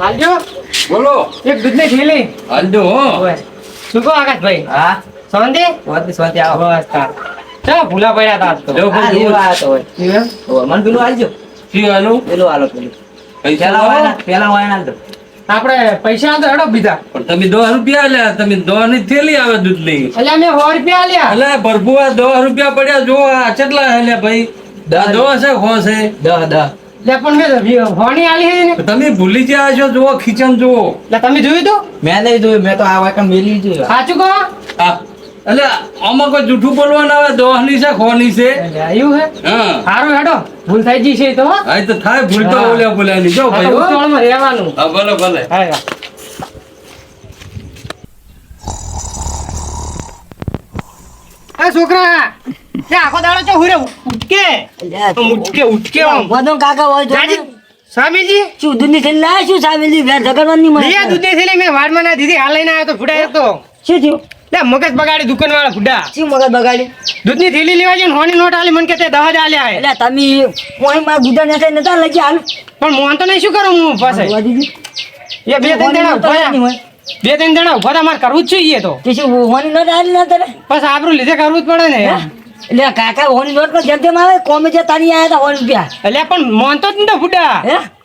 હાલજો. બોલો. એક દૂધની થેલી. હાલજો હો. શું કહો આકાશભાઈ? હા? શાંતિ શાંતિ શાંતિ આવો. બસ તાર. ચા ભૂલા પડ્યા તા તો. જો આ લેવા આયો તો હોય? ઓ, મને પેલું આલજો શી આનું પેલું આલો પેલું. પૈસા પેલા લાવો પેલા વાયણા આલજો આપણે પૈસા આલતો હડો બીજા. પણ તમે દો રૂપિયા લ્યા તમે દો ની થેલી આવે દૂધ લઈ એટલે અમે સો રૂપિયા લ્યા એટલે ભરભુઆ દો રૂપિયા પડ્યા જો આ કેટલા હે ભાઈ. આ દો છે ખો છે દહ દહ એટલે પણ મેં વી- આલી છે ને તમે ભૂલી ગયા છો જુઓ ખીચન જુઓ. એટલે તમે જોયું તું? મેં નહીં જોયું મેં તો આ વાયકા મેલી જોયું. સાચું કહો? એટલે આમાં કોઈ જૂઠું બોલવાનું આવે? દોહની છે ખોની છે? આવ્યું હે. સારું હેડો. ભૂલ થઈ જઈ છે તો હો. તો થાય ભૂલ તો બોલ્યા બોલ્યા નહીં જો ભાઈ. રહેવાનું. હા ભલે ભલે. હા. એ છોકરા એ આખો દાડો ચો હુરે ઉઠકે. ઉઠકે ઉઠકે આમ. કાકા હોય તો સ્વામીજી? શું દૂધની થેલી લાયા શું સ્વામીજી? ઝઘડવાની મને લીયા દૂધની થેલી મેં વાડમાં ના દીધી. હાલ લઈને આવ્યો તો ફૂટાયો તો. શું થયું? લે મગજ બગાડી દુકાન વાળા ફૂડા. શું મગજ બગાડી? દૂધની થેલી લેવા જઈને હોની નોટ આલી મને કે તે દહ જ આલ્યા. એટલે તમે કોઈ માં ગુદા ને નતા લઈ હાલ પણ મોહન તો નહીં શું કરું હું પાસે એ બે ત્રણ જણા ભયા. બે ત્રણ જણા ઊભા તમારે કરવું જ જોઈએ તો. પછી હોની નોટ આવી ના તને? બસ આબરું લીધે કરવું જ પડે ને. એટલે કાકા હોની નોટ પણ જેમ તેમ આવે કોમે જે તારી આયા હતા હોની રૂપિયા. એટલે પણ મોન તો જ નહીં તો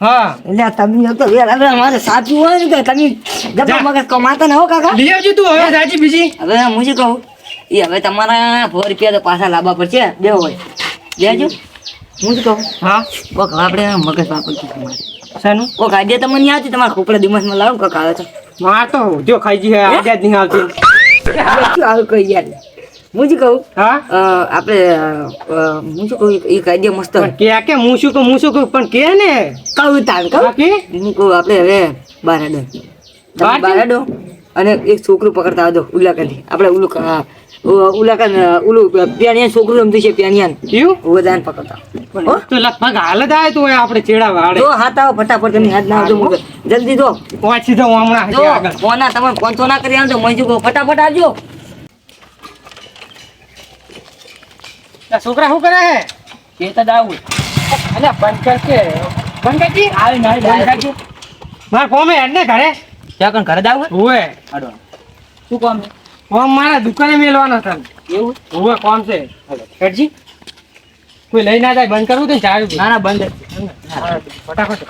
હા? એટલે તમે તો હવે અમારે સાચું હોય ને કે તમે. ગપ્પા મગજ કમાતા ને હો કાકા? લઈ આવજો તું હવે સાચી બીજી. હવે હું શું કહું? એ હવે તમારા સો રૂપિયા તો પાછા લાવવા પડશે બે હોય. લેજો હું શું કહું? હા. કોક આપણે મગજ વાપરશું તમારે શાનું? કોક આઈડિયા તમને નહીં આવતી તમારા ખોપડા દિમાગમાં લાવો ને કોક આવે તો. માર તો જો ખાઈ જી આજે જ નહીં આવતી શું આવું કહી યાર હું શું કહું? હા? આપણે હું શું કહું? એક આઈડિયા મસ્ત. કે કે હું શું કહું હું શું કહું? પણ કે ને. કહું તાર હા કહું કે? હું કહું આપણે હવે બારાડો હેડો અને એક છોકરું પકડતા હતો ઉલ્લાકાથી આપણે ઉલું કા- ઉ- ઉલાકાન ઉલું પેણિયા છોકરું રમતું છે પ્યાણિયાન વધારે પકડતા. તો લગભગ હાલ જ આવે તો આપણે ચેડા વાળે. તો હાથ આવો ફટાફટ તમે હાથ ના આવજો જલ્દી દો પહોંચી દો હમણાં જો કોના તમે ફોન તો ના કરી આવજો મંજુ કહો ફટાફટ આવજો. છોકરા શું કરે હે એ તો દાવું અલ્યા બંધ કર કે. બંધ કરજી આવે ના બંધ કરજી મારે ફોમે હેડ ને ઘરે. ત્યાં કણ ઘરે દાવું હોય હાડો. શું કામ છે? ફોમ મારા દુકાને મેલવાના છે એવું? હોવે કોમ છે. હેડજી. કોઈ લઈ ના જાય બંધ કરવું તો ચાલ્યું ના ના બંધ ફટાફટ.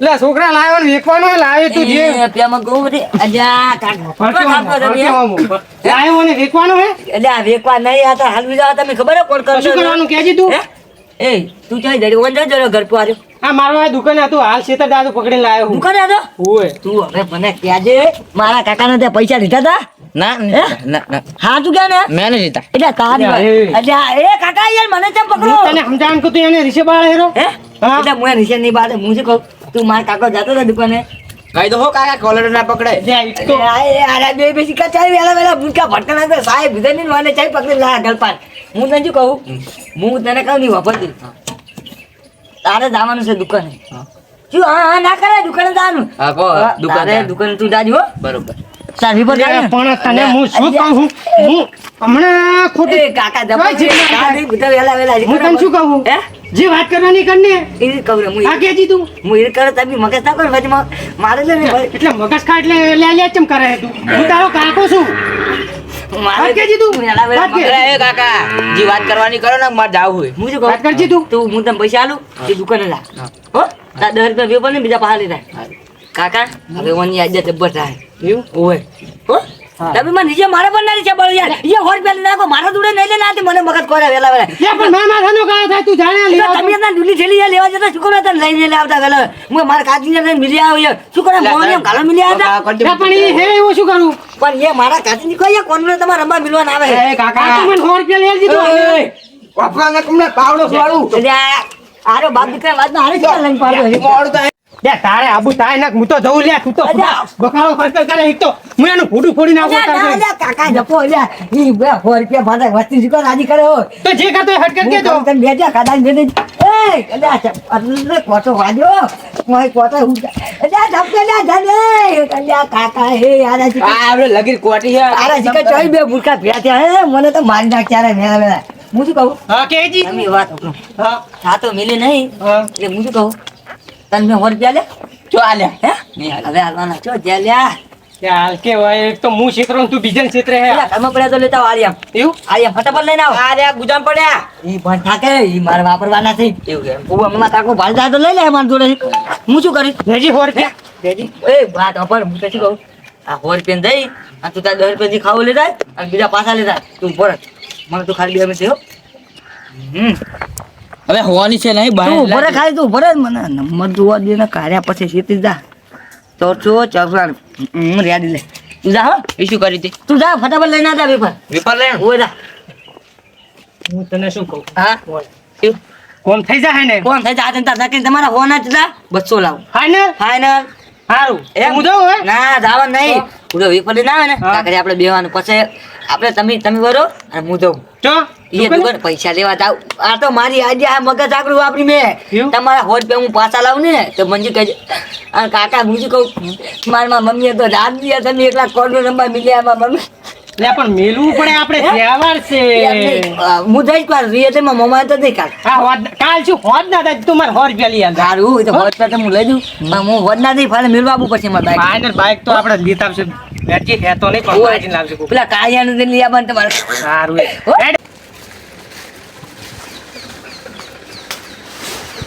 લે છોકરા લાવ્યો ને વેચવાનો હે, લાવ્યો તું જે. પેમાં કહું બધી અજા કાકા. લાવ્યો ને વેકવાનો હે? આ વેકવા નહીં આ તો હાલવી જાવ તમે ખબર હે કોણ કરશો શું કરવાનું? કેજી તું. એ તું ચાઈ જડી ઓન જજો ઘર પર આવ્યો આ મારો દુકાન હતું. હાલ શેતર દાદુ પકડીને લાવ્યો હું. દુકાન હતો? ઓય તું હવે મને કહેજે મારા કાકાને તે પૈસા લીધા તા ના ના ના હા તું કે ને? મેં નહીં લીધા. એટલે તારી એટલે એ કાકા યાર મને કેમ પકડો? તને સમજાવવાનું કે તું એને રીસે બાળ હેરો હે? એટલે હું નિશાનની બાદ હું શું કહું? તું મારા કાકો જતો હતો દુકાને. કહી દો હો કાકા કોલર ના આ- આરા બે બેસી કા ચાલ વેલા વેલા ભૂકા ભટકણા તો સાહેબ વિધની મને ચાઈ પકડી લા ગલપાન હું તને શું કહું? હું તને કહું નહીં વાપરતી. તારે જવાનું છે દુકાને. જો હા હા ના કરે દુકાને જવાનું. હા કહો દુકાન દુકાને તું જાજો હો. બરોબર. તાર પર પણ તને હું શું કહું? હું હમણાં ખોટી કાકા ચિંતા બધા વેલા વેલા હું તને શું કહું? હે? જે વાત કરવાની કરને એ કહું હું આ કે દીધું તું? હું એ કરે તમે મગજ ના કર પછી મારે છે ને એટલે મગજ ખા એટલે લે લે ચમ કરે છે તું? હું તારો કાકો છું. મારે વાત તું? હું વેલા વેલા વાત કે? મગજ- એ કાકા જે વાત કરવાની કરો ને મારે જાવું હોય. હું શું વાત કરજી તું. તું હું તને પૈસા આલું એ દુકાને લા હો. તાર દસ રૂપિયા વેપાર ને બીજા પાછા લીધા કાકા હવે મને આજે જબ્બર થાય. એવું? હોય હો? તમે મને નીચે મારે પણ ના નીચે યાર. એ હોર પેલી નાખો. મારા જોડે નહીં લે નાથી મને મગજ કરે વેલા વેલા. લે પણ મારા માથાનો કાળો થાય તું જાણે લેવા તમે ત્યાં ડુલી થેલી લેવા જતા શું કરો તને લઈને લઈને આવતા વેલા? હું મારા કાચીને લઈને મિલી આવ્યો શું કરે મોહન એમ કાલો મિલી આવ્યા પણ એ હે એવું શું કરું? પણ એ મારા કાચી કોઈ યાર કોણ તમારા રમવા મિલવાના આવે? એ કાકા. મને સો રૂપિયા લઈ દીધું વાપરાને કમને પાવડો સ્વાળું એટલે આરો બાપ દીકરા વાત ના હારે લઈને પાડો લે તારે આબુ તાય નાખ હું તો જઉં લે તું તો. બકાળો ખર્ચ કરે એક તો હું એનું ફોટું ફોડી નાખું તારે. કાકા જપો અલ્યા. ઈ બે સો રૂપિયા પાછા વસ્તી શીખો રાજી કરે હો તો જે કરતો હટ કરી હું તને કાઢાને દે દેજે. એય, અલ્યા, અરે, કોટો વાગ્યો. મોય કોટો કાકા, હે, આરા શીખે- આ આપણે લગીર કોટી આરા શીખે ચોય બે ભૂલકા ભેળા હે, મને તો મારી નાખ ત્યારે મેળા મેળા. હું શું કહું હા કેજી તમે વાત સાંભળો. હા તો મિલી નહીં હા એટલે હું શું કહું તને મેં રૂપિયા લે? ચો આલ્યા હે? હવે હાલવાના ચો જ્યાં લ્યા કે હોય એક તો હું ક્ષેત્ર તું બીજા ક્ષેત્રે હે. તમે પડ્યા તો લેતા આવો આલિયામ એવું? ફટાફટ લઈને આવો. આ રહ્યા પડ્યા. ઈ પણ થાકે ઈ મારે વાપરવાના છે. એવું કે હું હમણાં કાકો ભાલ જાય તો લઈ લે મારા જોડે. હું શું કરીશ ભેજી સો રૂપિયા ભેજી. એ વાત અપર હું તો કહું? આ હોર પેન દઈ અને તું તાર દસ રૂપિયા થી ખાવું લેતા અને બીજા પાછા લેતા તું ભરત મને તું ખાલી બે મિનિટ હમ. હવે હોવાની છે નહીં તું ભરે ખાલી તું ભરે મને નંબર જોવા દે ને કાર્યા પછી સીધી જા તો છો ચફરાણ હું રેડી લે. તું જા હો. એ શું કરી હતી? તું જા ફટાફટ લઈને આવતા વેપાર વેપાર લઈને? ઓય જા. હું તને શું કહું? હા? કોમ થઈ જાય ને? કોણ થાય જા? તાર નાખીને તમારા હોના જા બસો લાવો. ફાઈનલ ફાઈનલ સારું એમ? હું જાઉં ના જાવા નહીં. આવે ને હા. આપણે બેવાનું પછી આપણે તમે તમે વરો અને હું જાઉં. ચો. એ દુકાન પૈસા લેવા જાવ. આ તો મારી આજે આ મગજ આકડું વાપરી મેં. તમારા હોટ પે હું પાછા લાવું ને તો મંજુ કહેજે અને કાકા હું શું કહું મારા મમ્મીએ તો રાત દિયા તમે એકલા કોડનો નંબર મિલ્યા મારા મમ્મી. લે પણ મેલવું પડે આપણે તહેવાર છે. હું જઈશ પાર રીએ તે મમ્મા તો નહીં કાલ હા હોદ કાલ હોદ ના થાય તું મારે લઈ સારું તો તો હું લઈ દઉં પણ હું વડના નહીં ફાલે પડશે મારા બાઈક બાઈક તો આપણે લીધા છે તો નહીં પણ લાવશે પેલા કાળિયાનું લઈ આવવાનું તમારે. સારું એ. હો? હેડ.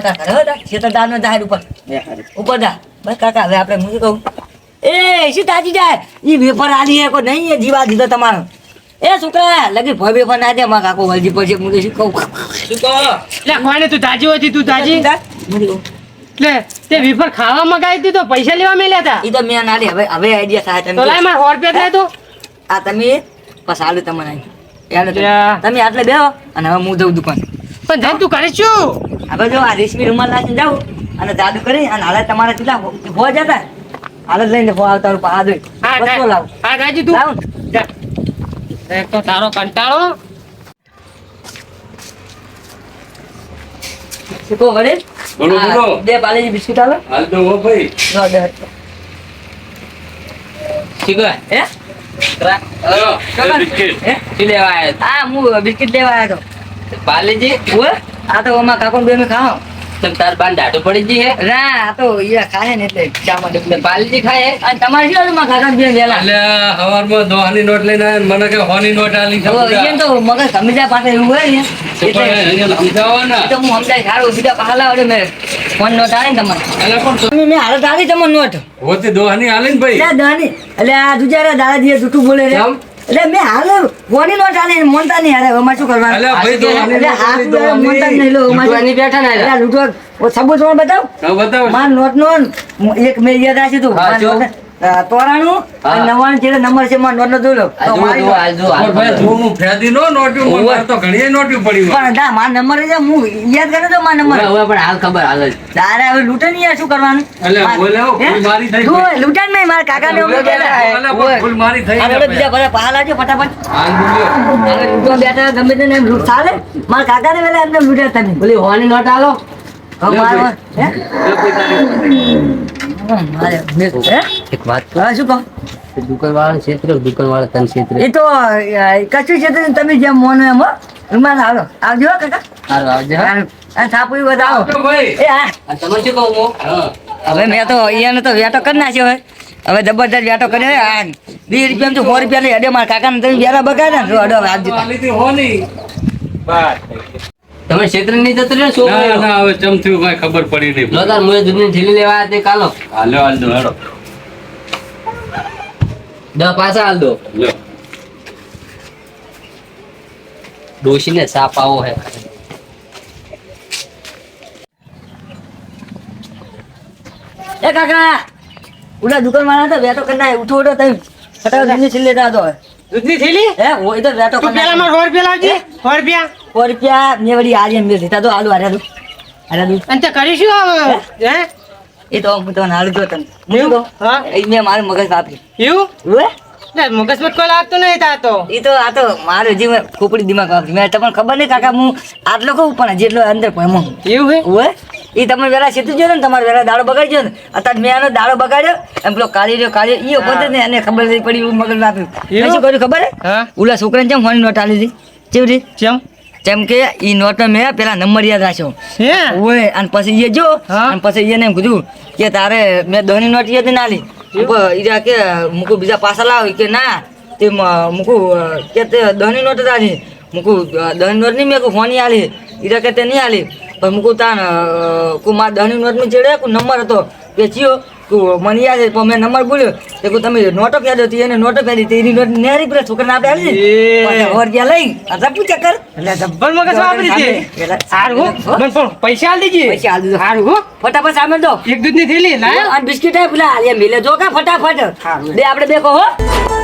તા શેતરદાર નો? જાહેર ઉપર. ઉપર જા. બસ કાકા હવે આપડે હું શું કહું? એ શું તાજી જાય? ઈ વેપર આલી હે કોઈ નહીં એ જીવા દીધો તમારો. એ છોકરા લગી ભય વેફર ના દે માં કાકો વલજી પડશે હું તો શું કહું? શું કહો લે કોને તું તાજી હોતી તું તાજી? હું લે તે વિફર ખાવા મગાવી દીધો પૈસા લેવા મેલ્યા હતા ઈ તો મેં ના લે હવે હવે આઈડિયા થાય તો તમે લાય મારે સો રૂપિયા થાય તો. આ તમે બસ તમને હતું. તમે આટલે બેહો અને હવે હું જઉં દુકાન. પણ જઈને તું કરે શું હવે જો આ રેશમી રૂમાલ નાખીને જાઉં અને જાદુ કરી અને હાલે તમારા કેટલા હો જતા? હાલે જ લઈને હો આવતા આ હા લાવ. હા રાજી તું. લાવ. એક તો તારો કંટાળો. શીખો વડે બોલો, બોલો. બે પાલેજી બિસ્કિટ આલો. હાલ તો હો ભાઈ. લો દે શીખો હે. બિસ્કિટ. લેવા આવ્યો હા હું બિસ્કિટ લેવા આવ્યો? પાલેજી? આ તો ઓમાં કાકો બેન ખાઓ તમ તાર બાન દાઢો પડી ગઈ હે? ના આ તો ઈયા ખાય ને એટલે ચામાં એટલે પાલજી ખાય અને તમારે શું મારા કાકા બેન વેલા? એટલે હવારમાં દોહાની નોટ લઈને આવ્યા મને કે હોની નોટ આલી. છે તો ઈયન તો મગજ સમજા પાસે એવું હોય ને. એટલે સમજાવો ને તો હું સમજાય સારું બીજા પાલા વડે મેં ફોન નોટ આવે ને તમારે. એટલે પણ તમે મે હાલત આવી તમને નોટ. હોતી દોહાની આલી ને ભાઈ? દાની એટલે આ દુજારા દાદાજી જૂઠું બોલે રે કેમ? એટલે મેં હાલ ફોની નોટ ચાલે મોનતા નહીં હારે અમારે શું કરવાનું? એટલે ભાઈ તો એટલે હાથ. મોનતા નહીં લો અમારે બેઠા ના એટલે લૂંટવા સબૂત બતાવ? હા, માર નોટ નો એક મેં યાદ રાખ્યું તું તોરાણું હા. અને નંબર છે માર નોટ નો ફેદી નોટ્યું મને તો ઘણીએ નોટ્યું પડી પણ દા માર નંબર છે હું યાદ કરે તો માર નંબર. હવે- હવે પણ હાલ ખબર હાલ જ. તારે હવે લૂંટે નહીં યાર, શું કરવાનું? બોલે મારી થઈ લૂંટે નહીં મારા. ફૂલ મારી થઈ આ બીજા બધા લાવજો ફટાફટ. હાલ બોલ્યો. હવે બેઠા ગમે તેને એમ લૂંટ ચાલે? મારા કાકાને વેલા એમને લૂંટ્યા તમે. પેલી હોવાની નોટ આલો. હવે લે મારો- ભાઈ. હે? એક વાત શું કહું? ક્ષેત્ર તન ક્ષેત્ર? એ તો કશું તમે જેમ મોનો એમ હો. રૂમાલ હાલો. આવજો કાકા. હારું આવજે હા. હારું. બતાવો એ હા. તમે શું કહું હવે મેં તો અહીંયા તો વેટો કરી નાખ્યો હવે હવે જબરદસ્ત વેટો કર્યો. આ વીસ રૂપિયા તો સો રૂપિયા લઈ અડે મારા કાકાને તમે વેરા બગાડ્યા ને. તો અડો હવે તમે ક્ષેત્ર નહીં જતો રહ્યો ને શું ના ના હવે ચમ થયું કઈ ખબર પડી નહીં. લો તાર મુએ દૂધની ઠેલી લેવા આવ્યા તે કાલો. હાલો હાલ દો હેડો દસ પાછા હાલ દો. ડોશીને સાપ આવો હે. એ કાકા ઉડા દુકાનમાં હતા વેટો કરના ઉઠો ઉઠો તમે ફટાફટ દૂધની ઠેલી લેતા હતો દૂધની ઠેલી? હે હું તો વેટો કરના પેલા માં મારે સો રૂપિયા લાવજે. સો રૂપિયા. સો રૂપિયા મેં વળી આજે મેં લીધા તો આલુ હાર્યા દઉં હાર્યા અને તે કરીશું હવે હે? એ તો હું તમને હાલ જો તને હું એવું? હા. એ મેં મારું મગજ વાપરી એવું? ઉવે? લે, મત કોઈ લાગતું નહીં તા તો. એ તો આ તો મારું હજી ખોપડી દિમાગ વાપરી મેં તમને ખબર નહીં કાકા હું આટલો કહું પણ જેટલો અંદર ભમો એવું હે? ઉવે એ તમે વેલા સીધું જો ને તમારે વેલા દાડો બગાડ્યો ને. અત્યારે મેં આનો દાડો બગાડ્યો એમ પેલો કાળી રહ્યો કાળી એ પોતે ને એને ખબર નહીં પડી મગજ વાપર્યું. શું કર્યું ખબર હે? હા. ઓલા છોકરાને જેમ ફોન નોટ આલી હતી કેવી રીતે ચમ? જેમ કે ઈ નોટ મેં પેલા નંબર યાદ રાખ્યો. હે? ઓય અને પછી એ જો અને પછી એને એમ કીધું કે તારે મેં દહની નોટ યાદ ના આલી ઈરા કે મૂકું બીજા પાછા લાવ કે ના. તે મૂકું કે તે દહની નોટ રાખી મૂકું દહની નોટ નહીં મેં ફોન ફોની આલી. ઈરા કે તે નહીં આલી. પણ મૂકું તાન કુ મારા દહની નોટમાં ચડે નંબર હતો કે ચિયો. મને યાદ છે પણ મેં નંબર બોલ્યો તે કુ તમે નોટો ફેર હતી એને નોટો ફેરી હતી એની નોટ નેરી પેલા છોકરાને આપણે આવી. ઓર ગયા લઈ આ પૂછા કર. એટલે જબ્બર મગજ વાપરી છે. સારું હો. હો? મને પણ પૈસા આલ દીજે. પૈસા આલ દીજો સારું હો. ફટાફટ સામે દો. એક દૂધની થેલી લાય. અને બિસ્કિટ હે પેલા મિલે જો કા ફટાફટ. બે આપણે બે કહો હો.